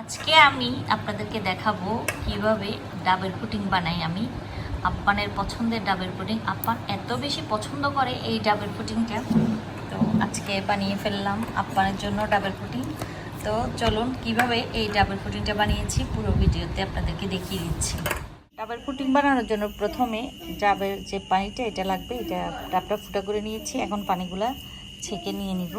আজকে আমি আপনাদেরকে দেখাবো কীভাবে ডাবের পুডিং বানাই আমি। আপ্পানের পছন্দের ডাবের পুডিং। আপ্পান এত বেশি পছন্দ করে এই ডাবের পুডিংটা। তো আজকে বানিয়ে ফেললাম আপ্পানের জন্য ডাবের পুডিং। তো চলুন কীভাবে এই ডাবের পুডিংটা বানিয়েছি পুরো ভিডিওতে আপনাদেরকে দেখিয়ে দিচ্ছি। ডাবের পুডিং বানানোর জন্য প্রথমে ডাবের যে পানিটা, এটা লাগবে, এটা ডাবটা ফুটা করে নিয়েছি। এখন পানিগুলা ছেঁকে নিয়ে নিব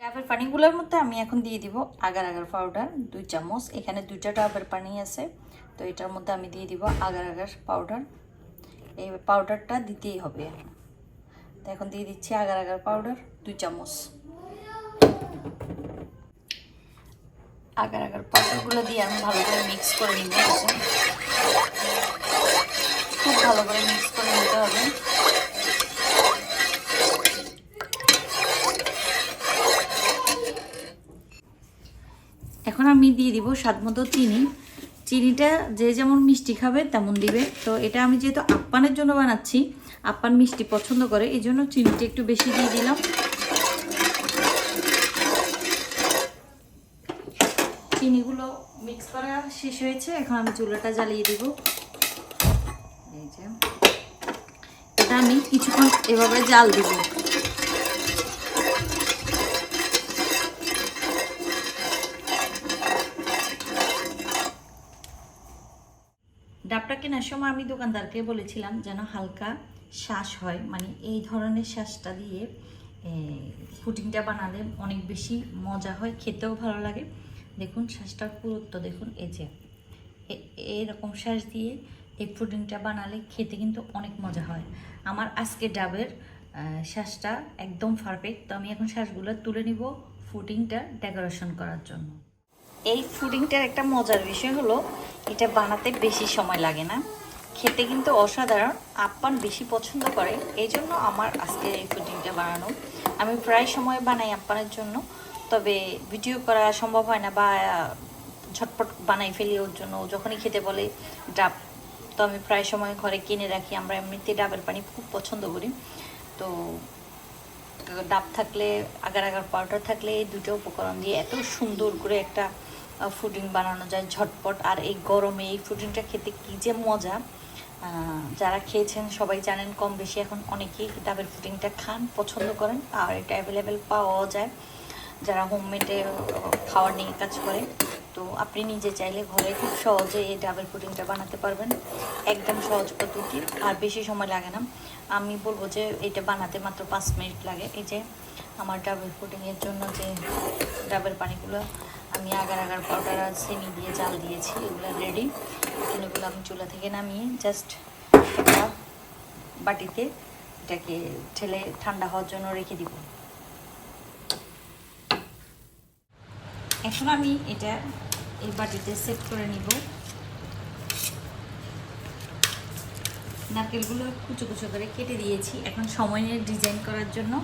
ডাবের পানিগুলোর মধ্যে আমি এখন দিয়ে দিব আগার আগার পাউডার দুই চামচ। এখানে দুইটা ডাবের পানি আছে, তো এটার মধ্যে আমি দিয়ে দিব আগার আগার পাউডার এই পাউডারটা দিতেই হবে তো এখন দিয়ে দিচ্ছি আগার আগার পাউডার দুই চামচ। আগার আগার পাউডারগুলো দিয়ে আমি ভালো করে মিক্স করে নিব খুব ভালো করে মিক্স করে নিতে হবে। এখন আমি দিয়ে দিব স্বাদ মতো চিনি। চিনিটা যে যেমন মিষ্টি খাবে তেমন দিবে। তো এটা আমি যেহেতু আপ্পানের জন্য বানাচ্ছি, আপ্পান মিষ্টি পছন্দ করে এই জন্য চিনিটা একটু বেশি দিয়ে দিলাম। চিনিগুলো মিক্স করা শেষ হয়েছে, এখন আমি চুলাটা জ্বালিয়ে দিব। এই যে। এটা আমি কিছুক্ষণ এভাবে জাল দিব। ডাবটা কেনার সময় আমি দোকানদারকে বলেছিলাম যেন হালকা শ্বাস হয় মানে এই ধরনের শ্বাসটা দিয়ে পুডিংটা বানালে অনেক বেশি মজা হয়, খেতেও ভালো লাগে। দেখুন, শ্বাসটার পুরুত্ব দেখুন, এই যে, এ- এইরকম শ্বাস দিয়ে এই পুডিংটা বানালে খেতে কিন্তু অনেক মজা হয়। আমার আজকে ডাবের শ্বাসটা একদম পারফেক্ট তো আমি এখন শ্বাসগুলো তুলে নিব পুডিংটা ডেকোরেশন করার জন্য। এই ফুডিংটার একটা মজার বিষয় হলো, এটা বানাতে বেশি সময় লাগে না। খেতে কিন্তু অসাধারণ, আপ্পান বেশি পছন্দ করে। এই জন্য আমার আজকে এই ফুডিংটা বানানো। আমি প্রায় সময় বানাই আপ্পানের জন্য, তবে ভিডিও করা সম্ভব হয় না বা, ঝটপট বানাই ফেলি ওর জন্য। যখনই খেতে বলে, ডাব, তো আমি প্রায় সময় ঘরে কিনে রাখি। আমরা এমনিতে ডাবের পানি খুব পছন্দ করি। তো ডাব থাকলে, আগার আগার পাউডার থাকলে এই দুটো উপকরণ দিয়ে এত সুন্দর করে একটা ফুডিং বানানো যায় ঝটপট। আর এই গরমে এই ফুডিংটা খেতে কী যে মজা। যারা খেয়েছেন সবাই জানেন কম বেশি এখন অনেকেই ডাবের ফুডিংটা খান, পছন্দ করেন। আর এটা অ্যাভেলেবেল পাওয়াও যায়। যারা হোমমেডে খাওয়ার নিয়ে কাজ করে। তো আপনি নিজে চাইলে ঘরে খুব সহজে এই ডাবল পুডিংটা বানাতে পারবেন। একদম সহজ পদ্ধতি, আর বেশি সময় লাগে না। আমি বলব যে এটা বানাতে মাত্র পাঁচ মিনিট লাগে। এই যে আমার ডাবল পুডিংয়ের জন্য যে ডাবের পানিগুলো, আমি আগার আগার পাউডার আর চিনি দিয়ে জাল দিয়েছি, এগুলো রেডি এখন এগুলো আমি চুলা থেকে নামিয়ে জাস্ট বাটিতে এটাকে ঠেলে ঠান্ডা হওয়ার জন্য রেখে দিব। এখন আমি এটা এই বাটিতে সেট করে নিব। নারকেলগুলো কুচো কুচো করে কেটে দিয়েছি। এখন সময়ের ডিজাইন করার জন্য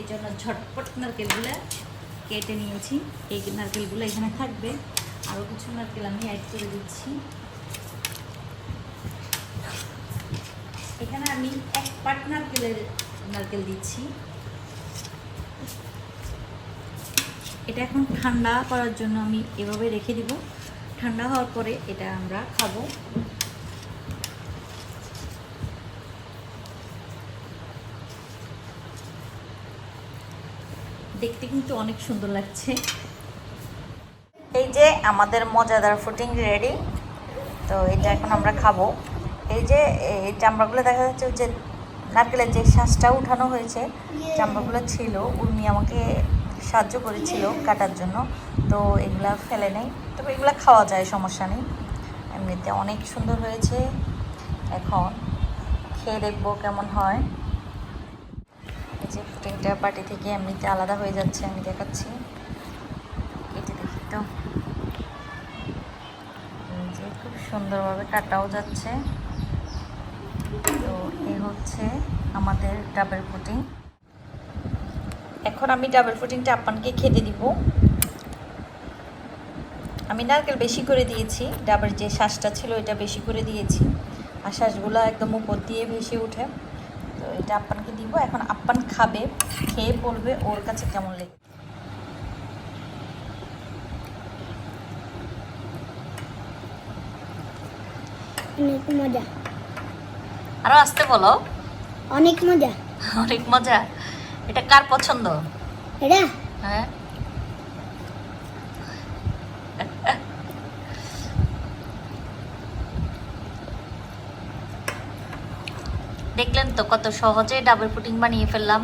এই জন্য ঝটপট নারকেলগুলো কেটে নিয়েছি। এই নারকেলগুলো এখানে থাকবে। আরও কিছু নারকেল আমি অ্যাড করে দিচ্ছি। এখানে আমি এক পাট নারকেলের নারকেল দিচ্ছি। এটা এখন ঠান্ডা করার জন্য আমি এভাবে রেখে দিব। ঠান্ডা হওয়ার পরে এটা আমরা খাব। দেখতে কিন্তু অনেক সুন্দর লাগছে। এই যে আমাদের মজাদার ফুটিং রেডি। তো এটা এখন আমরা খাব। এই যে এই চামড়াগুলো দেখা যাচ্ছে যে নারকেলের যে শ্বাসটা উঠানো হয়েছে চামড়াগুলো ছিল উর্মি আমাকে সাহায্য করেছিল কাটার জন্য। তো এগুলা ফেলে নেই। তবে এগুলা খাওয়া যায়, সমস্যা নেই। এমনিতে অনেক সুন্দর হয়েছে। এখন খেয়ে দেখব কেমন হয়। এই যে ফুটিংটা পাটি থেকে এমনিতে আলাদা হয়ে যাচ্ছে, আমি দেখাচ্ছি। কেটে দেখি তো। খুব সুন্দরভাবে কাটাও যাচ্ছে। তো এ হচ্ছে আমাদের ডাবের পুটিং। এখন আমি ডাবল পুডিংটা আপ্পানকে খেতে দিব। আমি নারকেল বেশি করে দিয়েছি ডাবের যে শ্বাসটা ছিল এটা বেশি করে দিয়েছি। আর শ্বাসগুলো একদম উপর দিয়ে ভেসে ওঠে তো এটা আপ্পানকে দিব। এখন আপ্পান খাবে খেয়ে বলবে ওর কাছে কেমন লেগে অনেক মজা। আরও আসতে বলো। অনেক মজা। অনেক মজা। এটা কার পছন্দ? এটা? হ্যাঁ। দেখলেন তো কত সহজে ডাবল পুটিং বানিয়ে ফেললাম।